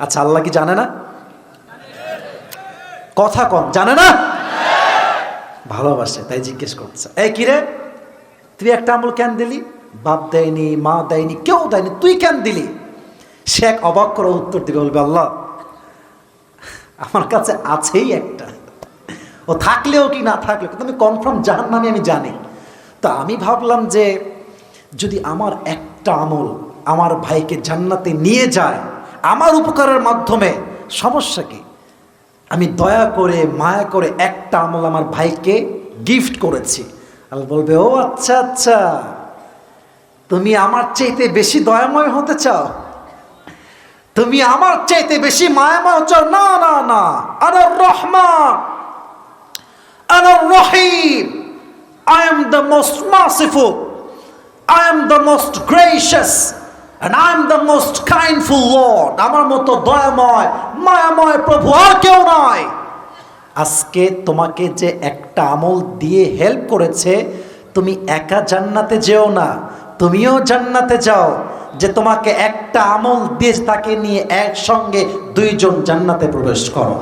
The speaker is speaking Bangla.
আচ্ছা আল্লাহ কি জানে না? কথা কম, জানে না? ভালোবাসে, তাই জিজ্ঞেস করছে। এই কিরে তুই একটা আমল কেন দিলি? বাপ দেয়নি, মা দেয়নি, কেউ দেয়নি, তুই কেন দিলি? সে এক অবাক করে উত্তর দিবে, বলবে, আল্লাহ, আমার কাছে আছেই একটা। ও থাকলেও কি না থাকলেও, কিন্তু আমি কনফার্ম জাহান নামে আমি জানি। তা আমি ভাবলাম যে যদি আমার একটা আমল আমার ভাইকে জান্নাতে নিয়ে যায় আমার উপকারের মাধ্যমে, সমস্যা কি? আমি দয়া করে, মায়া করে একটা আমল আমার ভাইকে গিফট করেছি। আল্লাহ বলবে, ও আচ্ছা আচ্ছা। তুমি আমার চাইতে বেশি দয়াময় হতে চাও? তুমি আমার চাইতে বেশি মায়াময় চাও? না না না। আনার রহমান। আনার রহিম। I am the most merciful I am the most gracious and I am the most kindful Lord. আমার মতো দয়াময়, মায়াময় প্রভু আর কেউ নয় আজকে তোমাকে যে একটা আমল দিয়ে হেল্প করেছে, তুমি একা জান্নাতে যেও না, তুমিও জান্নাতে যাও। যে তোমাকে একটা আমল দিয়ে তাকে নিয়ে একসঙ্গে দুইজন জান্নাতে প্রবেশ করো।